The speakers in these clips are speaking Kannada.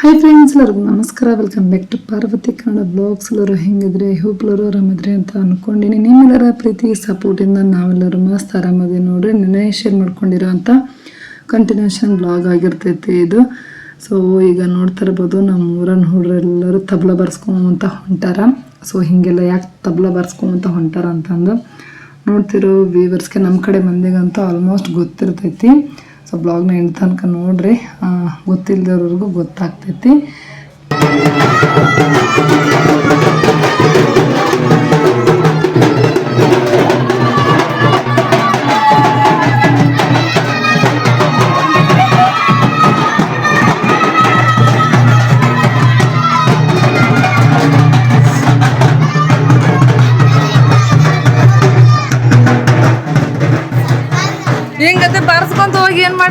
ಹಾಯ್ ಫ್ರೆಂಡ್ಸ್ ಎಲ್ಲರಿಗೂ ನಮಸ್ಕಾರ. Welcome back to Parvati Kannada blogs ಎಲ್ಲರೂ ಹೆಂಗಿದ್ರೆ? ಹೋಪ್ ಎಲ್ಲರೂ ಆರಾಮಿದ್ರಿ ಅಂತ ಅನ್ಕೊಂಡಿನಿ. ನಿಮ್ಮೆಲ್ಲರ ಪ್ರೀತಿ ಸಪೋರ್ಟಿಂದ ನಾವೆಲ್ಲರೂ ಮಸ್ತ್ ಆರಾಮದಿ ನೋಡ್ರಿ. ನೆನೆ ಶೇರ್ ಮಾಡ್ಕೊಂಡಿರೋ ಅಂತ ಕಂಟಿನ್ಯೂಷನ್ ಬ್ಲಾಗ್ ಆಗಿರ್ತೈತಿ ಇದು. ಸೊ ಈಗ ನೋಡ್ತಾ ಇರ್ಬೋದು ನಮ್ಮ ಊರನ್ನ ಹುಡುಗರೆಲ್ಲರೂ ತಬ್ಲ ಬರ್ಸ್ಕೊಂತ ಹೊಂಟಾರ. ಸೊ ಹೀಗೆಲ್ಲ ಯಾಕೆ ತಬ್ಲ ಬರ್ಸ್ಕೊಂತ ಹೊಂಟಾರ ಅಂತಂದು ನೋಡ್ತಿರೋ ವೀವರ್ಸ್ಗೆ ನಮ್ಮ ಕಡೆ ಮಂದಿಗಂತೂ ಆಲ್ಮೋಸ್ಟ್ ಗೊತ್ತಿರ್ತೈತಿ. ಸೊ ಬ್ಲಾಗ್ನ ಎಂಡ್ ತನಕ ನೋಡ್ರಿ. ಗೊತ್ತಿಲ್ಲದವ್ರಿಗೂ ಗೊತ್ತಾಗ್ತೈತಿ.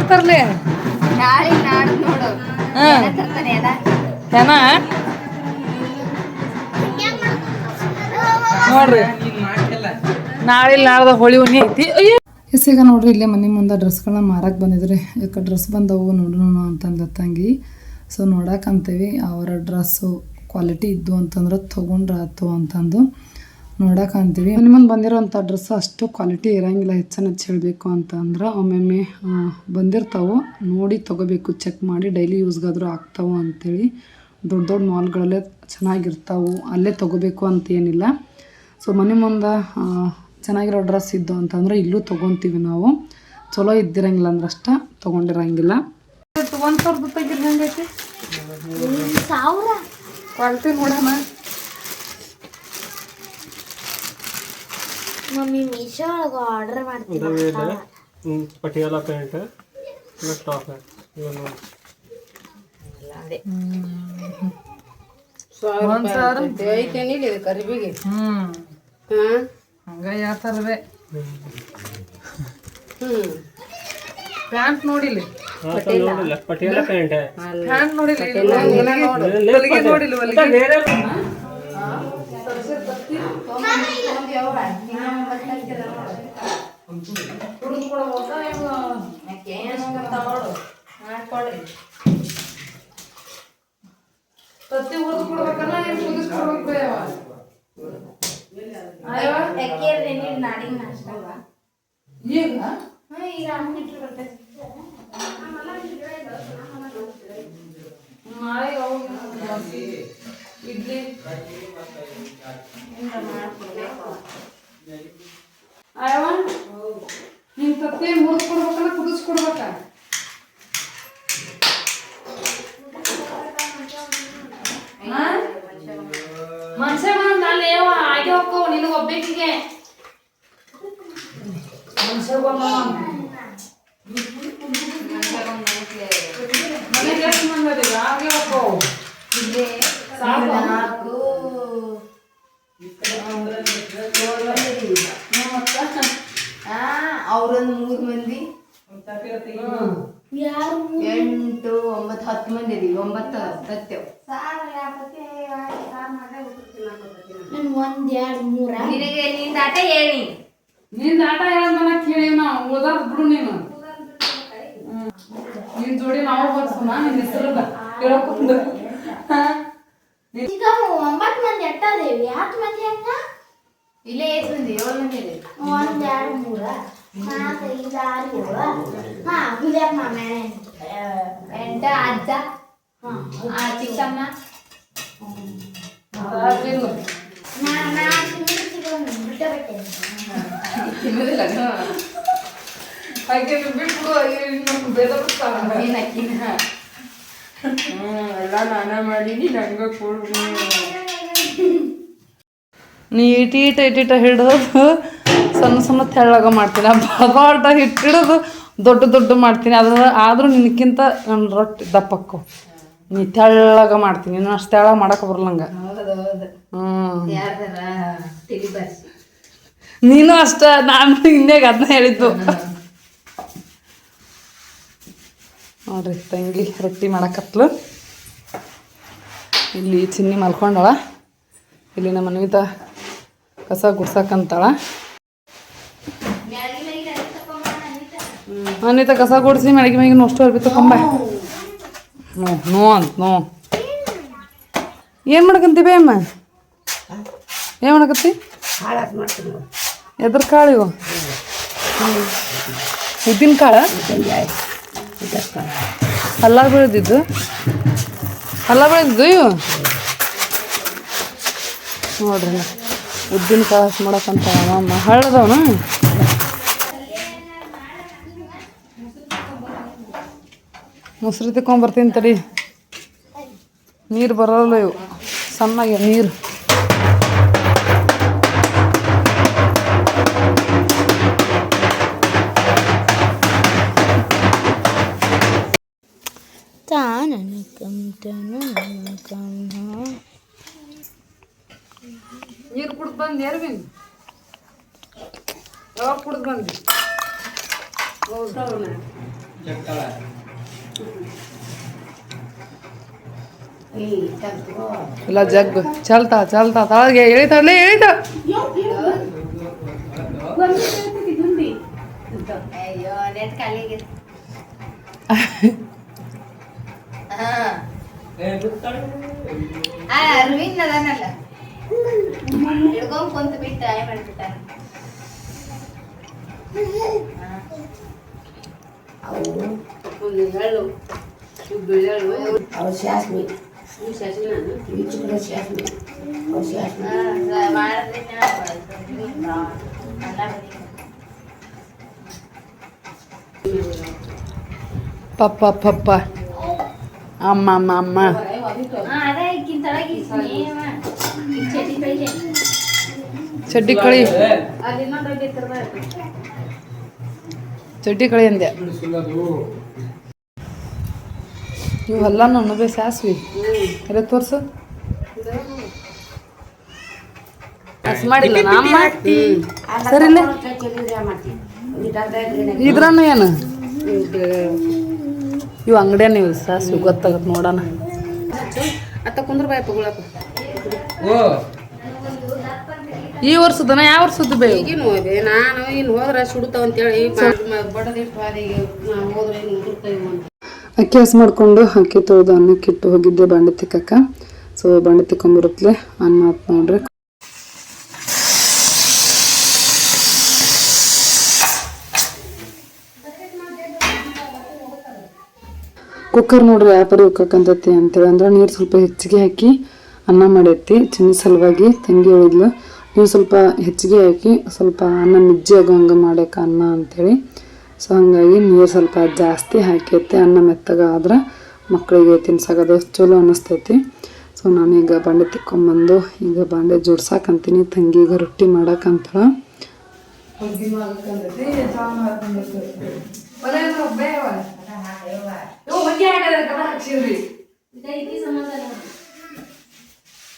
ಮಾಡ್ತಾರ್ಲಿ ನಾಳೆ ನಾಡ್ದು ನೋಡು. ಹಾ. ಏನ ತರ್ತಾನೆ ಅದ? ಏನ? ನೋಡ್ರಿ. ನಾಳೆ ನಾಳ್ದ ಹೋಳಿ ಹುಣ್ಣಿ ಐತಿ. ಎಸ್ ಈಗ ನೋಡ್ರಿ ಇಲ್ಲೇ ಮನೆ ಮುಂದೆ ಡ್ರೆಸ್ಗಳನ್ನ ಮಾರಕ್ಕೆ ಬಂದಿದ್ರಿ. ಯಾಕೆ ಡ್ರೆಸ್ ಬಂದವು ನೋಡೋಣ ಅಂತಂದ ತಂಗಿ. ಸೊ ನೋಡಕ್ಕಂತೀವಿ ಅವರ ಡ್ರೆಸ್ಸು ಕ್ವಾಲಿಟಿ ಇದ್ದು ಅಂತಂದ್ರೆ ತೊಗೊಂಡ್ರೆ ಆತು ಅಂತಂದು ನೋಡಕ್ಕಂತೀವಿ ಮನೆ ಮುಂದೆ ಬಂದಿರೋಂಥ ಡ್ರೆಸ್ ಅಷ್ಟು ಕ್ವಾಲಿಟಿ ಇರಂಗಿಲ್ಲ ಹೆಚ್ಚನ ಹೆಚ್ಚು ಹೇಳಬೇಕು ಅಂತಂದ್ರೆ ಒಮ್ಮೊಮ್ಮೆ ಬಂದಿರ್ತಾವೆ. ನೋಡಿ ತೊಗೋಬೇಕು ಚೆಕ್ ಮಾಡಿ ಡೈಲಿ ಯೂಸ್ಗಾದರೂ ಆಗ್ತಾವೆ ಅಂತೇಳಿ ದೊಡ್ಡ ದೊಡ್ಡ ಮಾಲ್ಗಳಲ್ಲೇ ಚೆನ್ನಾಗಿರ್ತಾವೆ. ಅಲ್ಲೇ ತೊಗೋಬೇಕು ಅಂತ ಏನಿಲ್ಲ. ಸೊ ಮನೆ ಮುಂದೆ ಚೆನ್ನಾಗಿರೋ ಡ್ರೆಸ್ ಇದ್ದು ಅಂತಂದ್ರೆ ಇಲ್ಲೂ ತೊಗೊತೀವಿ ನಾವು. ಚಲೋ ಇದ್ದಿರಂಗಿಲ್ಲ ಅಂದ್ರೆ ಅಷ್ಟ ತೊಗೊಂಡಿರಂಗಿಲ್ಲ. ಒಂದು ಸಾವಿರದ ಕ್ವಾಲಿಟಿ ನೋಡೋಣ ಮಮ್ಮಿ ಮೀಶೋ ಒಳಗೆ ಆರ್ಡರ್ ಮಾಡ್ತೀನಿ ಪಟಿಯಾಲ ಪ್ಯಾಂಟ್ ಪ್ಲಸ್ ಟಾಪ್ ಇವು ನೋಡಿ. ಹ್ಮ್. ಹಂಗ ಯಾತರ್ವೆ ಪ್ಯಾಂಟ್ ನೋಡಿಲ್ಲ? ಪಟಿಯಾಲ ಪ್ಯಾಂಟ್ ಪ್ಯಾಂಟ್ ಹೊಲಿಗೆ ನೋಡಿಲ್ಲ ಹೊಲಿಗೆ? ಬೇರೆ ತತ್ತಿ ಹುರಿದು ಕೊಡ್ಬೇಕಲ್ಲ ಏನ್ ಕುದಿಸ್ ಕೊಡ್ಬೇಕು ಯಾವ ಯಾಕೆ ನಾಡಿಗೆ ಈಗ ಈಗ ಅಮ್ಮಿಟ್ರು ಬರ್ತೈತಿ ನಾಳೆ ಹೋಗಿ ಇಡ್ಲಿ ಅಯ್ಯವ ನಿನ್ ತತ್ತಿ ಹುರಿದು ಕೊಡ್ಬೇಕಲ್ಲ ಕುದಿಸ್ ಕೊಡ್ಬೇಕ ಮನುಷ್ಯ ಬಂದ ಅಲ್ಲಿ ಯಾವ ಆಗಿ ಹೋಗ್ಕೋ ನಿನಗೆ ಒಬ್ಬೇಕಿಗೆ ಮನುಷ್ಯ ಬಂದ ಮನೆಗೆ ಎಷ್ಟು ಮಂದಿ ಅದೀವಿ? ಆಗಿ ಹೋಗ್ಕೋ ಸಾಕು ನಾಲ್ಕು ಆ ಅವ್ರೊಂದ್ ಮೂರ್ ಮಂದಿ ಯಾರು ಎಂಟು ಒಂಬತ್ತು ಹತ್ತು ಮಂದಿ ಇದೀವಿ ಒಂಬತ್ತು ಸತ್ಯವ್ ನನ್ ಒಂದ್ ಎರಡ್ ಮೂರ ನಿನಗೆ ನಿಂದ ಆಟ ಹೇಳಿ ನಿಂದ ಆಟ ಹೇಳೋದನ್ನ ಕೇಳಿ ನಾವು ಉಳ್ದಾರ ಬಿಡು ನೀನು ಹ್ಮ್. ನಿನ್ ಜೋಡಿ ನಾವು ಬರ್ಸೋಣ ನಿನ್ ಹೆಸರಲ್ಲ ಹೇಳ್ಕೊಂಡು ಈಗ ಒಂಬತ್ತು ಮಂದಿ ಎಟ್ಟದೇವಿ ಹತ್ತು ಮಂದಿ ಹಂಗ ಇಲ್ಲೇ ಎಷ್ಟು ಮಂದಿ ಏಳು ಮಂದಿ ಇದೆ ಒಂದ್ ಎರಡು ಮೂರ ನಾಲ್ಕು ಐದು ಆರು ಏಳು ಹಾ ಹುಲಿಯಪ್ಪ ಮಾಮ ಎಂಟ ಅಜ್ಜ ಆ ಚಿಕ್ಕಮ್ಮ ನಾ ನಾ ತಿಂಗಳು ಬಿಟ್ಟು ಬಿಟ್ಟೆ ಹಾಗೆ ಬಿಟ್ಬಿಡು ಹಾಗೆ ಇನ್ನೊಂದು ಬೇದ ಬಿಡ್ತಾವ ಎಲ್ಲ ನಾನೇ ಮಾಡೀನಿ ನಂಗೆ ಕೊಡು. ನೀ ಇಟ ಇಟ ಇಟಿಟ ಹಿಡಿದು ಸಣ್ಣ ಸಣ್ಣ ತೆಳ್ಳಗ ಮಾಡ್ತೀನಿ. ಬಾಟ ಹಿಟ್ಟು ಹಿಡಿದು ದೊಡ್ಡ ದೊಡ್ಡ ಮಾಡ್ತೀನಿ. ಅದ ಆದರೂ ನಿನಕ್ಕಿಂತ ನನ್ನ ರೊಟ್ಟಿ ದಪ್ಪಕ್ಕು. ನೀ ತೆಳ್ಳಗ ಮಾಡ್ತೀನಿ. ನಾನು ಅಷ್ಟು ತೆಳ್ಳಗ ಮಾಡಕ್ಕೆ ಬರಲಂಗ ಹ್ಞೂ ಯಾರ್ದಾರ ತಿಳಿ ಬರ್ಸಿ ನೀನು ಅಷ್ಟ ನಾನು ಹಿಂದೆ ಅದನ್ನ ಹೇಳಿದ್ದು. ನೋಡ್ರಿ ತಂಗಿ ರೊಟ್ಟಿ ಮಾಡಕತ್ಲು. ಇಲ್ಲಿ ಚಿನ್ನಿ ಮಲ್ಕೊಂಡಳ. ಇಲ್ಲಿ ನಮ್ಮ ಅನ್ವಿತ ಕಸ ಗುಡ್ಸಕ್ಕಂತಾಳ ಅನ್ವಿತ ಕಸ ಗುಡಿಸಿ ಮ್ಯಾಗಿ ಮ್ಯಾಗಿನ ಅಷ್ಟು ಅರ್ಬಿ ಕಂಬ. ನೋ ನೋ ಅಂತ, ನೋ. ಏನು ಮಾಡ್ಕಂತಿ ಅಮ್ಮ? ಏನು ಮಾಡಕತ್ತಿ. ಎದ್ರ ಕಾಳು ಇವು? ಉದ್ದಿನ ಕಾಳು? ಅಲ್ಲ ಬೆಳೆದಿದ್ದು ಅಲ್ಲ ಬೆಳೆದಿದ್ದು ಇವು ನೋಡ್ರಿ ಉದ್ದಿನ ಕಾಳು ಮಾಡಕ್ಕಂತ ಅಮ್ಮ. ಹಳ್ಳದವನು ಮೊಸರು ತಿಕ್ಕೊಂಬರ್ತೀನಿ ತಡಿ. ನೀರು ಬರೋಲ್ಲ ಇವು? ಸಣ್ಣಗೆ ನೀರು. ಕುಡ್ದು ಬಂದು ಎರ್ವಿನ್ ಯಾವಾಗ ಕುಡ್ದು ಬಂದು? ಇಲ್ಲ ಜಗ್ ಚಲ್ತಾ ಚಲ್ತಾ ತಳಗೆ ಎಳಿತಾಡ್ಲೆ ಎಳಿತಾ. ಅಯ್ಯೋ ನೆಟ್ ಖಾಲಿ ಆಗೈತೆ ಆ ಅರವಿಂದ್ ಅದಾನಲ್ಲ. ಹಿಡ್ಕೊಂಡ್ ಕುಂತ ಬಿಟ್ಟು ಆಯ್ ಮಾಡ್ಬಿಟ್ಟ ಅವ್ರು ಶಾಸ್ಮಿ ಈಚೆ ಕಡೆ ಶಾಸ್ಮಿ ಅವ್ರು ಶಾಸ್ಮಿ ಪಪ್ಪ ಪಪ್ಪ ಅಮ್ಮ ಅಮ್ಮ ಅಮ್ಮ ಅದ ಚಡ್ಡಿ ಕಳಿ. ಅಲ್ಲಿ ಚಡ್ಡಿ ಕಳಿ ಅಂದೆ. ಇವೆಲ್ಲ ನನ್ನ ಬೇ ಸಾಸ್ವಿ. ಕರೆ ತೋರ್ಸು. ಮಾಡಿಲ್ಲ ನಾ ಇದ್ರನ್ನು ಏನು? ಇವು ಅಂಗಡಿಯ ನೀವು ಸಾಸ್ವಿ ಗೊತ್ತಾಗತ್ತೆ ನೋಡೋಣ. ಅತ್ತ ಕುಂದ್ರ ಬಾಯ್ ತಗೊಳಕ ಈ ವರ್ಷದನ ಯಾವ ವರ್ಷದ ಬೇ ಈಗಿನ ಹೋದೆ ನಾನು ಇನ್ನು ಹೋದ್ರೆ ಅಂತೇಳಿ ಬಡದಿಟ್ಟು ನಾವು ಹೋದ್ರೆ ಅಕ್ಕಿ ಹಸ್ ಮಾಡಿಕೊಂಡು ಅಕ್ಕಿ ತೊಳೆದು ಅನ್ನಕ್ಕೆ ಇಟ್ಟು ಹೋಗಿದ್ದೆ ಬಾಂಡೆ ತಿಕ್ಕಕ್ಕ. ಸೊ ಬಾಂಡೆ ತಿಕ್ಕೊಂಬರುತ್ತಲೆ ಅನ್ನ ಆತ್ ನೋಡ್ರಿ. ಕುಕ್ಕರ್ ನೋಡ್ರಿ ಯಾವ ಪರಿ ಉಕ್ಕಂತತಿ ಅಂತೇಳಿ. ಅಂದ್ರೆ ನೀರು ಸ್ವಲ್ಪ ಹೆಚ್ಚಿಗೆ ಹಾಕಿ ಅನ್ನ ಮಾಡೈತಿ ಚಿನ್ನ ಸಲುವಾಗಿ ತಂಗಿ ಹೇಳಿದ್ಲು ನೀವು ಸ್ವಲ್ಪ ಹೆಚ್ಚಿಗೆ ಹಾಕಿ ಸ್ವಲ್ಪ ಅನ್ನ ಮಿಜ್ಜಿ ಆಗೋ ಹಂಗೆ ಮಾಡ್ಯಾಕ ಅನ್ನ ಅಂಥೇಳಿ ಸೊ ಹಾಗಾಗಿ ನೀರು ಸ್ವಲ್ಪ ಜಾಸ್ತಿ ಹಾಕೈತಿ ಅನ್ನ ಮೆತ್ತಗಾದ್ರೆ ಮಕ್ಕಳಿಗೆ ತಿನ್ಸಾಕದು ಚಲೋ ಅನ್ನಿಸ್ತೈತಿ ಸೊ ನಾನೀಗ ಬಾಂಡೆ ತಿಕ್ಕೊಂಬಂದು ಈಗ ಬಾಂಡೆ ಜೋಡ್ಸಾಕಂತೀನಿ ತಂಗಿಗೆ ರೊಟ್ಟಿ ಮಾಡಕ್ಕಂತಾಳ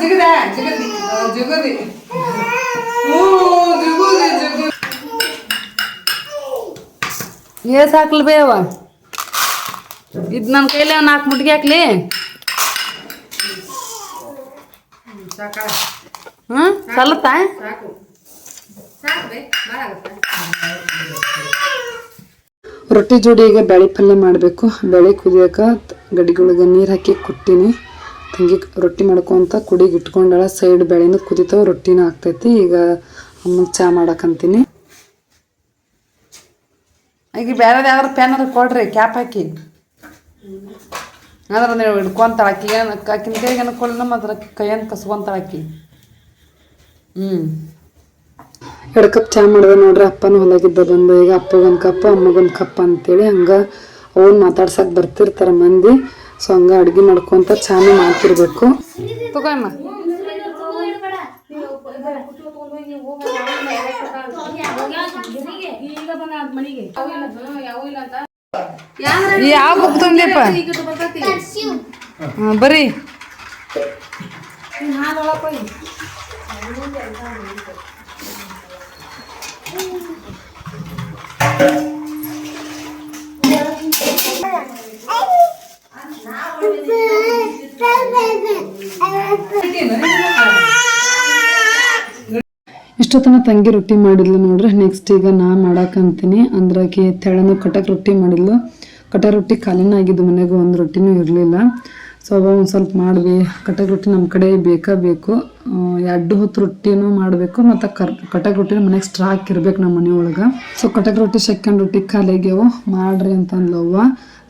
ಜಿಗದ ಜಿಗದಿ ಬೇ ಏಸ್ ಹಾಕ್ಲಿ ಬೇವ ಇದು ನನ್ನ ಕೈಲಿ ನಾಲ್ಕು ಮುಟ್ಗಿ ಹಾಕ್ಲಿ. ಹ್ಞೂ ಸಲ್ಲತ್ತಾ? ರೊಟ್ಟಿ ಜೋಡಿ ಈಗ ಬೆಳೆ ಪಲ್ಯ ಮಾಡಬೇಕು. ಬೆಳೆ ಕುದಿಯೋಕೆ ಗಡಿಗಳಿಗೆ ನೀರು ಹಾಕಿ ಕುಟ್ಟೀನಿ. ತಂಗಿ ರೊಟ್ಟಿ ಮಾಡ್ಕೊಂತ ಕುಡಿಗೆ ಇಟ್ಕೊಂಡಾಳ ಸೈಡ್ ಬೆಳೆಯಿಂದ ಕುದಿತಾವ ರೊಟ್ಟಿನ ಆಗ್ತೈತಿ. ಈಗ ಅಮ್ಮಗೆ ಚಾ ಮಾಡಕಂತೀನಿ. ಈಗ ಬೇರೆ ಯಾವ್ದಾರು ಅದ್ರ ಕೊಡ್ರಿ ಕ್ಯಾಪ್ ಹಾಕಿ. ಅಂದ್ರೆ ನೀವು ಹಿಡ್ಕೊಂತಾಳ ಆಕಿ ಏನು ಆಕಿನ ಕೈಗೆ ನಮ್ಮ ಮಾತ್ರ ಕೈಯನ್ನು ಕಸ್ಕೊಂತಾಳ ಆಕಿ. ಹ್ಞೂ ಎರಡು ಕಪ್ ಚಾ ಮಾಡಿದೆ ನೋಡ್ರಿ ಅಪ್ಪನ ಹೊಲಗಿದ್ದ ಬಂದು ಈಗ ಅಪ್ಪಗೊಂದು ಕಪ್ ಅಮ್ಮಗೊಂದು ಕಪ್ ಅಂತೇಳಿ ಹಂಗೆ ಅವ್ನು ಮಾತಾಡ್ಸಕ್ಕೆ ಬರ್ತಿರ್ತಾರೆ ಮಂದಿ. ಸೊ ಹಂಗೆ ಅಡುಗೆ ಮಾಡ್ಕೊತ ಚಾನು ಮಾಡ್ತಿರ್ಬೇಕು ತಗೊಮ್ಮ ಯಾವ ಬುಕ್ ತಂದೆಪ್ಪ ಬರ್ರಿ. ಇಷ್ಟೊತ್ತನ ತಂಗಿ ರೊಟ್ಟಿ ಮಾಡಿದ್ಲು ನೋಡ್ರಿ. ನೆಕ್ಸ್ಟ್ ಈಗ ನಾ ಮಾಡಾಕಂತೀನಿ ಅಂದ್ರೆ ಆಕಿ ತೆಳನು ಕಟಕ್ ರೊಟ್ಟಿ ಮಾಡಿದ್ಲು. ಕಟ ರೊಟ್ಟಿ ಖಾಲಿನ ಆಗಿದ್ದು ಮನೆಗೆ ಒಂದು ರೊಟ್ಟಿನೂ ಇರಲಿಲ್ಲ. ಸೊ ಅವಾಗ ಒಂದು ಸ್ವಲ್ಪ ಮಾಡ್ವಿ ಕಟಕ್ ರೊಟ್ಟಿ ನಮ್ಮ ಕಡೆ ಬೇಕಾ ಬೇಕು. ಎರಡು ಹೊತ್ತು ರೊಟ್ಟಿನೂ ಮಾಡಬೇಕು. ಮತ್ತು ಕರ್, ಕಟಕ್ ರೊಟ್ಟಿನ ಮನೆಗೆ ಸ್ಟ್ರಾಕ್ ಇರ್ಬೇಕು ನಮ್ಮ ಮನೆಯೊಳಗೆ ಸೊ ಕಟಕ್ ರೊಟ್ಟಿ ಸೆಕೆಂಡ್ ರೊಟ್ಟಿ ಖಾಲಿ ಆಗ್ಯಾವು ಮಾಡ್ರಿ ಅಂತಂದ್ಲವ್ವ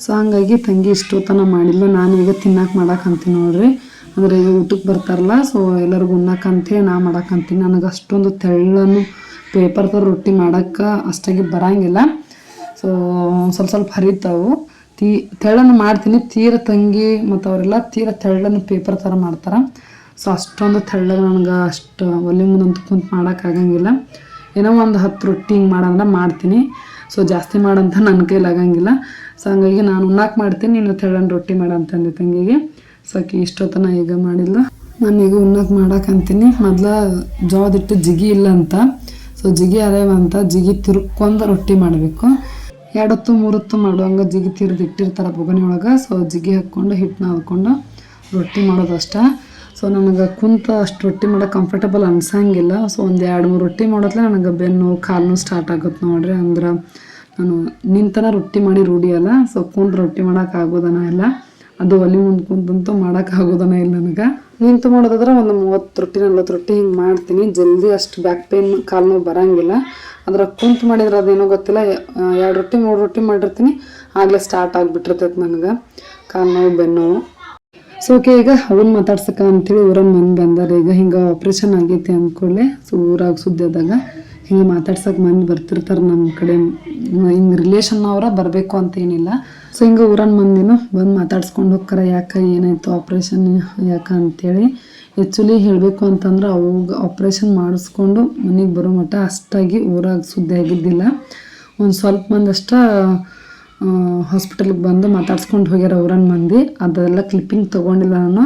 ಸೊ ಹಂಗಾಗಿ ತಂಗಿ ಇಷ್ಟೊತ್ತನ ಮಾಡಿಲ್ಲ. ನಾನು ಈಗ ತಿನ್ನಕ್ಕೆ ಮಾಡಾಕಂತೀನಿ ನೋಡ್ರಿ. ಅಂದ್ರೆ ಈಗ ಊಟಕ್ಕೆ ಬರ್ತಾರಲ್ಲ ಸೊ ಎಲ್ಲರಿಗೂ ಉಣ್ಣಕ್ಕಂತೆ ನಾ ಮಾಡಾಕಂತೀನಿ ನನಗೆ ಅಷ್ಟೊಂದು ತೆಳ್ಳನು ಪೇಪರ್ ಥರ ರೊಟ್ಟಿ ಮಾಡೋಕ್ಕೆ ಅಷ್ಟಾಗಿ ಬರಂಗಿಲ್ಲ. ಸೊ ಸ್ವಲ್ಪ ಸ್ವಲ್ಪ ಹರಿತಾವು. ತೀ ತೆಳ್ಳನ್ನು ಮಾಡ್ತೀನಿ. ತೀರ ತಂಗಿ ಮತ್ತು ಅವರೆಲ್ಲ ತೀರ ತೆಳ್ಳನ್ನು ಪೇಪರ್ ಥರ ಮಾಡ್ತಾರೆ. ಸೊ ಅಷ್ಟೊಂದು ತೆಳ್ಳಗೆ ನನಗೆ ಅಷ್ಟು ಒಲೆ ಮುಂದಂತ ಕುಂತು ಮಾಡೋಕ್ಕಾಗಂಗಿಲ್ಲ ಏನೋ ಒಂದು ಹತ್ತು ರೊಟ್ಟಿ ಹಿಂಗೆ ಮಾಡಂದ್ರೆ ಮಾಡ್ತೀನಿ. ಸೊ ಜಾಸ್ತಿ ಮಾಡೋಂಥ ನನ್ನ ಕೈಲಿ ಆಗಂಗಿಲ್ಲ. ಸೊ ಹಂಗಾಗಿ ನಾನು ಉಣ್ಣಾಕ್ ಮಾಡ್ತೀನಿ. ನೀನು ತೆಳ್ಳನ ರೊಟ್ಟಿ ಮಾಡಂತಂದೆ ತಂಗಿಗೆ. ಸೊ ಆಕಿ ಇಷ್ಟೊತ್ತನ ಈಗ ಮಾಡಿಲ್ಲ ನಾನು ಈಗ ಉಣ್ಣಾಕ್ ಮಾಡಾಕಂತೀನಿ ಮೊದ್ಲ ಜೋದಿಟ್ಟು ಜಿಗಿ ಇಲ್ಲ ಅಂತ. ಸೊ ಜಿಗಿ ಅದೇವ ಅಂತ ಜಿಗಿ ತಿರ್ಕೊಂಡು ರೊಟ್ಟಿ ಮಾಡಬೇಕು. ಎರಡೊತ್ತು, ಮೂರೊತ್ತು ಮಾಡುವಂಗೆ ಜಿಗಿ ತಿರ್ದು ಇಟ್ಟಿರ್ತಾರೆ ಬೊಗಣಿ ಒಳಗೆ ಸೊ ಜಿಗಿ ಹಾಕ್ಕೊಂಡು ಹಿಟ್ಟನ್ನ ಹಾಕ್ಕೊಂಡು ರೊಟ್ಟಿ ಮಾಡೋದು ಅಷ್ಟೇ ಸೊ ನನಗೆ ಕುಂತ ಅಷ್ಟು ರೊಟ್ಟಿ ಮಾಡೋಕೆ ಕಂಫರ್ಟಬಲ್ ಅನ್ಸಂಗಿಲ್ಲ. ಸೊ ಒಂದು ಎರಡು ಮೂರು ರೊಟ್ಟಿ ಮಾಡೋದ್ಲೆ ನನಗೆ ಬೆನ್ನು ಕಾಲು ಸ್ಟಾರ್ಟ್ ಆಗುತ್ತೆ ನೋಡ್ರಿ. ಅಂದ್ರೆ ನಾನು ನಿಂತನ ರೊಟ್ಟಿ ಮಾಡಿ ರೂಢಿ ಅಲ್ಲ. ಸೊ ಕುಂತ ರೊಟ್ಟಿ ಮಾಡೋಕೆ ಆಗೋದನ ಇಲ್ಲ. ಅದು ಒಲಿ ಮುಂದೆ ಕುಂತಂತೂ ಮಾಡೋಕೆ ಆಗೋದನ ಇಲ್ಲ ನನಗೆ. ನಿಂತು ಮಾಡೋದಾದ್ರೆ ಒಂದು ಮೂವತ್ತು ರೊಟ್ಟಿ, ನಲ್ವತ್ತು ರೊಟ್ಟಿ ಹಿಂಗೆ ಮಾಡ್ತೀನಿ. ಜಲ್ದಿ ಅಷ್ಟು ಬ್ಯಾಕ್ ಪೇನ್ ಕಾಲು ನೋವು ಬರಂಗಿಲ್ಲ. ಅದ್ರ ಕುಂತು ಮಾಡಿದ್ರೆ ಅದೇನೋ ಗೊತ್ತಿಲ್ಲ. ಎರಡು ರೊಟ್ಟಿ, ಮೂರು ರೊಟ್ಟಿ ಮಾಡಿರ್ತೀನಿ. ಆಗಲೇ ಸ್ಟಾರ್ಟ್ ಆಗಿಬಿಟ್ಟಿರ್ತೈತೆ ನನಗೆ. ಕಾಲು ನೋವು ಬೆನ್ನು. ಸೊ ಓಕೆ ಈಗ ಅವನ್ ಮಾತಾಡ್ಸಕ ಅಂತೇಳಿ ಊರನ್ನ ಮಂದಿ ಬಂದಾರ. ಈಗ ಹಿಂಗೆ ಆಪ್ರೇಷನ್ ಆಗೈತಿ ಅಂದ್ಕೊಳ್ಳೆ ಸೊ ಊರಾಗ ಸುದ್ದಿ ಆದಾಗ ಹಿಂಗೆ ಮಾತಾಡ್ಸಕ್ಕೆ ಮಂದಿ ಬರ್ತಿರ್ತಾರೆ ನಮ್ಮ ಕಡೆ. ಹಿಂಗೆ ರಿಲೇಷನ್ ಅವರ ಬರಬೇಕು ಅಂತ ಏನಿಲ್ಲ. ಸೊ ಹಿಂಗೆ ಊರನ್ ಮಂದಿನೂ ಬಂದು ಮಾತಾಡ್ಸ್ಕೊಂಡು ಹೋಗ್ತಾರೆ. ಯಾಕೆ ಏನಾಯ್ತು ಆಪ್ರೇಷನ್ ಯಾಕೆ ಅಂತೇಳಿ ಆ್ಯಕ್ಚುಲಿ ಹೇಳಬೇಕು ಅಂತಂದ್ರೆ ಅವಾಗ ಆಪ್ರೇಷನ್ ಮಾಡಿಸ್ಕೊಂಡು ಮನೆಗೆ ಬರೋ ಮಟ್ಟ ಅಷ್ಟಾಗಿ ಊರಾಗ ಸುದ್ದಿ ಆಗಿದ್ದಿಲ್ಲ. ಒಂದು ಸ್ವಲ್ಪ ಮಂದಷ್ಟ ಹಾಸ್ಪಿಟಲ್ಗೆ ಬಂದು ಮಾತಾಡ್ಸ್ಕೊಂಡು ಹೋಗ್ಯಾರ ಅವ್ರನ್ನ ಮಂದಿ. ಅದೆಲ್ಲ ಕ್ಲಿಪ್ಪಿಂಗ್ ತೊಗೊಂಡಿಲ್ಲ ನಾನು.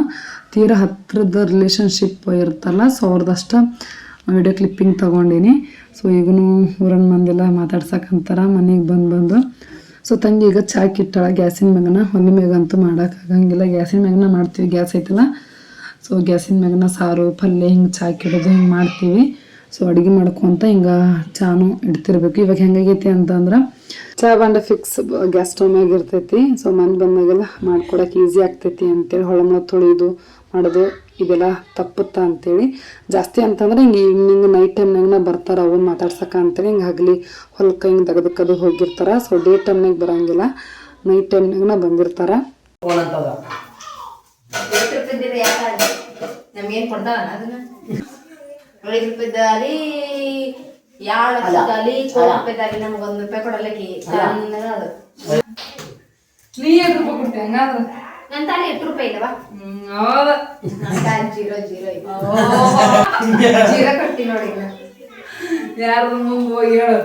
ತೀರ ಹತ್ತಿರದ ರಿಲೇಷನ್ಶಿಪ್ ಇರುತ್ತಲ್ಲ ಸೊ ಅವ್ರದಷ್ಟು ವಿಡಿಯೋ ಕ್ಲಿಪ್ಪಿಂಗ್ ತೊಗೊಂಡಿನಿ. ಸೊ ಈಗೂ ಮಂದಿ ಮಂದಿಲ್ಲ ಮಾತಾಡ್ಸಕ್ಕಂತಾರ ಮನೆಗೆ ಬಂದು ಬಂದು. ಸೊ ತಂಗಿ ಈಗ ಚಾ ಕಿಟ್ಟಾಳ, ಗ್ಯಾಸಿನ ಮ್ಯಾಗನ. ಹೊಲಿ ಮ್ಯಾಗಂತೂ ಮಾಡೋಕ್ಕಾಗಂಗಿಲ್ಲ ಗ್ಯಾಸಿನ ಮ್ಯಾಗನ ಮಾಡ್ತೀವಿ, ಗ್ಯಾಸ್ ಐತಲ್ಲ. ಸೊ ಗ್ಯಾಸಿನ ಮ್ಯಾಗನ ಸಾರು, ಪಲ್ಯ ಹಿಂಗೆ ಚಾ ಕಿಡೋದು ಹಿಂಗೆ ಮಾಡ್ತೀವಿ. ಸೊ ಅಡುಗೆ ಮಾಡ್ಕೊತ ಹಿಂಗೆ ಚಾನು ಇಡ್ತಿರ್ಬೇಕು. ಇವಾಗ ಹೆಂಗಾಗೈತಿ ಅಂತಂದ್ರೆ ಬಂಡ ಫಿಕ್ಸ್ ಗ್ಯಾಸ್ ಸ್ಟವ್ ಮ್ಯಾಗ ಇರ್ತೈತಿ. ಸೊ ಮಂದಿ ಬಂದಾಗೆಲ್ಲ ಮಾಡ್ಕೊಡಕ್ಕೆ ಈಸಿ ಆಗ್ತೈತಿ ಅಂತೇಳಿ ಹೊಳಮ ತೊಳೆಯೋದು ಮಾಡೋದು ಇದೆಲ್ಲ ತಪ್ಪುತ್ತಾ ಅಂತೇಳಿ. ಜಾಸ್ತಿ ಅಂತಂದ್ರೆ ಹಿಂಗೆ ಈವ್ನಿಂಗ್ ನೈಟ್ ಟೈಮ್ನಾಗ ಬರ್ತಾರೆ ಅವನ್ನ ಮಾತಾಡ್ಸಕ್ಕ ಅಂತೇಳಿ ಹಿಂಗೆ ಹಗಲಿ ಹೊಲಕ್ಕೆ ಹಿಂಗೆ ತೆಗೆದಕ್ಕದು ಹೋಗಿರ್ತಾರೆ. ಸೊ ಡೇ ಟೈಮ್ನಾಗ ಬರಂಗಿಲ್ಲ. ನೈಟ್ ಟೈಮ್ನಾಗ ಬಂದಿರ್ತಾರ. ನಮ್ಗೇನು ಕೊಡ್ತಾವ ಅದನ್ನ? ಐದು ರೂಪಾಯಿದಾಲಿ ಎರಡು ಲಕ್ಷದಾಲಿ ಕೋಟಿ ರೂಪಾಯಿದಾಲಿ ನಮ್ಗೆ ಒಂದ್ ರೂಪಾಯಿ ಅದು. ನೀ ಎಷ್ಟು ರೂಪಾಯಿ ಕೊಡ್ತಿ? ಹಂಗಾದ್ರೆ. ನನ್ನ ತಾಲಿ ಎಷ್ಟು ರೂಪಾಯಿ ಇಲ್ಲವಾ ಹೌದು. ಜೀರೋ ಜೀರೋ ಜೀರೋ ಕೊಟ್ಟಿ ನೋಡಿ ಯಾರು ಮುಂದೆ ಹೋಗಿ ಹೇಳು.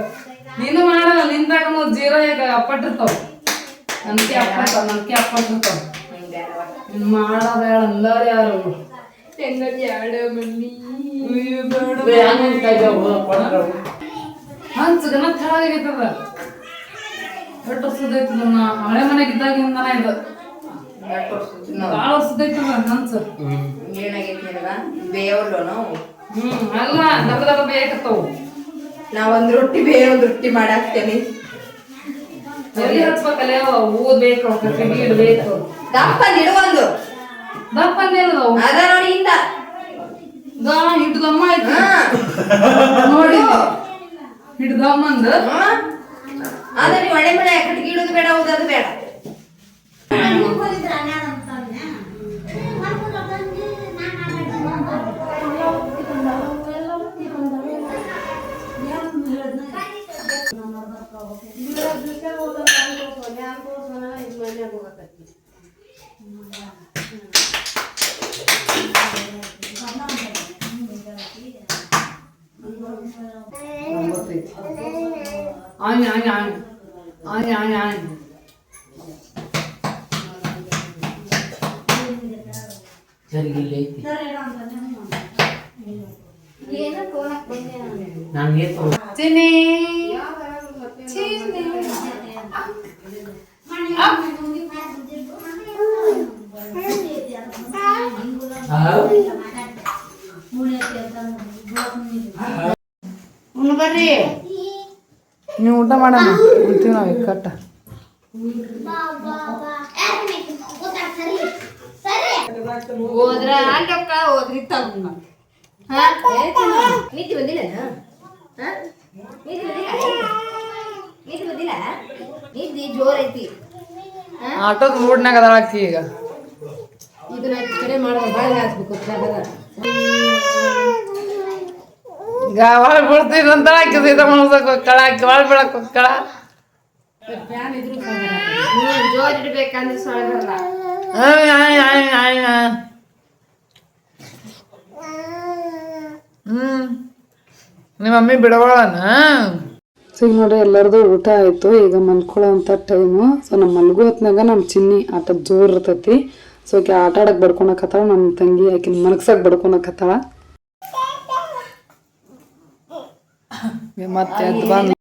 ನೀನು ಮಾಡಲ್ಲ ನಿಂದಾಗ ಜೀರೋ ಯಾಕೆ ಅಪ್ಪಟ್ಟಿರ್ತಾವ ನನ್ಕೆ ಅಪ್ಪಟ್ಟಿರ್ತಾವ ನನ್ಕೆ ಅಪ್ಪಟ್ಟಿರ್ತಾವ ಮಾಡೋದು ಹೇಳ ಅಂದವ್ರು ಯಾರು? ಹೆಂಗದ್ ಎರಡು ಮಮ್ಮಿ ಹಂಚಗನ ತೆಳಗಾಗೈತದ ಎಷ್ಟು ವರ್ಷದೈತದ ನಾ ಹಳೆ ಮನೆಗೆ ಇದ್ದಾಗಿಂದನ ಇದು ಭಾಳ ವರ್ಷದೈತದ ಹಂಚ ಏನಾಗೈತಿ ನಿನಗ ಬೇವಲ್ಲು ನಾವು ಹ್ಮ್. ಅಲ್ಲ ದಬ್ಬ ದಬ್ಬ ನಾವೊಂದು ರೊಟ್ಟಿ ಮಾಡಿ ಒಂದ್ ರೊಟ್ಟಿ ಮಾಡಾಕ್ತೇನಿ ಎಲ್ಲಿ ಹಚ್ಬೇಕಲ್ಲ ಹೂ ಬೇಕು ದಪ್ಪ ನಿಡು ಒಂದು ದಪ್ಪ ಅಂದೇನದವು ಅದ ನೋಡಿ ಇಂದ. ಗಾ ಹಿಡ್ದಮ್ಮ ಆಯ್ತು. ನೋಡಿ. ನೋಡಿ ಹಿಡ್ದಮ್ಮಂದ ಅದ. ನೀವು ಮಳೆ ಮಳೆ ಕಟ್ಟಿಗೆ ಇಡೋದು ಬೇಡ ಹೋಗೋದು ಬೇಡ. ಆಯ್ ಆಯ್ ಆಯ್ ಆಯ್ ಆಯ್ ಆಯ್ ಜರಿಗಿಲ್ಲ ಐತಿ ಏನೋ ಕೋಣಕ್ ಬಂದೆ ನಾನು ನಾನು ಏತು ಚಿನ್ನಿ ಉಣ್ಣು ಬರ್ರಿ. ನೀವು ಊಟ ಮಾಡೋಣ? ಅಂತೀವಿ ನಾವು ಕಟ್ಟ. ಬಾ ಬಾ ಬಾ ಯಾರು ಬೇಕು ಗೊತ್ತಾ ಸರಿ ಸರಿ ಹೋದ್ರ ಅಲ್ಲಕ್ಕ ಹೋದ್ರಿ ತಗೊಂಡ ನೀತಿ ಬಂದಿಲ್ಲ? ನೀತಿ ಬಂದಿಲ್ಲ? ನೀತಿ ಬಂದಿಲ್ಲ ನೀತಿ ಜೋರ್ ಐತಿ. ಆಟೋದ ಮೂಡ್ನಾಗ ಅದಾಳಕ್ಕಿ ಈಗ. ಇದನ್ನ ಕಡೆ ಮಾಡಿದ್ರೆ ಬಾಳೆ ಹಾಕ್ಬೇಕು ಈಗ ಒಳಗೆ ಬಿಡ್ತೀನಿ ಅಂತ ಹಾಕಿ ಸೀದಾ ಮನಸ್ಸಾಗ ಹೋಗ್ಕಳ ಹಾಕಿ ಹೋಗ್ಕಳ ಫ್ಯಾನ್ ಇದ್ರು ಹ್ಮ್. ನಿಮ್ಮ ಮಮ್ಮಿ ಬಿಡವಳನ? ಸೊ ಈಗ ನೋಡ್ರಿ ಎಲ್ಲರದು ಊಟ ಆಯ್ತು. ಈಗ ಮಲ್ಕೊಳ್ಳೋಂಥ ಟೈಮು ಸೊ ನಮ್ಮ ಮಲ್ಗೋ ಹೊತ್ನಾಗ ನಮ್ಮ ಚಿನ್ನಿ ಆಟ ಜೋರು ಇರ್ತೈತಿ. ಸೊ ಆಕೆ ಆಟ ಆಡಕ್ಕೆ ಬಡ್ಕೊಳಕತ್ತಾಳ ನಮ್ಮ ತಂಗಿ ಆಕಿನ ಮನಗ್ಸಾಗ ಬಡ್ಕೊಳಕತ್ತಾಳ ಮತ್ತೆ ಎದ್ದು ಬಂದು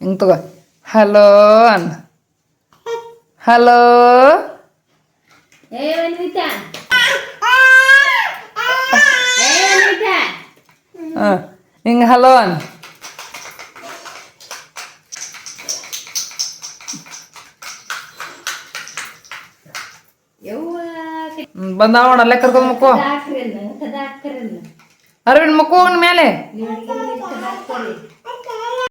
ಹಿಂಗ್ ತಗೋ ಹಲೋ ಅನ್ ಹಲೋ ಏ ವನಿತಾ ಏ ವನಿತಾ ಹಾಂ ಹಿಂಗೆ ಹಲೋ ಅನ್ ಯವ್ವ ಬಂದಾವ ಅಲ್ಲೇ ಕರ್ಕೊಂಡ್ ಮಕ್ಕೋ ಕದಾಕ್ರನ್ನ ಕದಾಕ್ರನ್ನ ಅರವಿಂದ್ ಮಕ್ಕೋ ಅವನ ಮೇಲೆ ನೀವು ಅಡಿಗೆ ಮನೆ ಕದಾಕ್ರಿ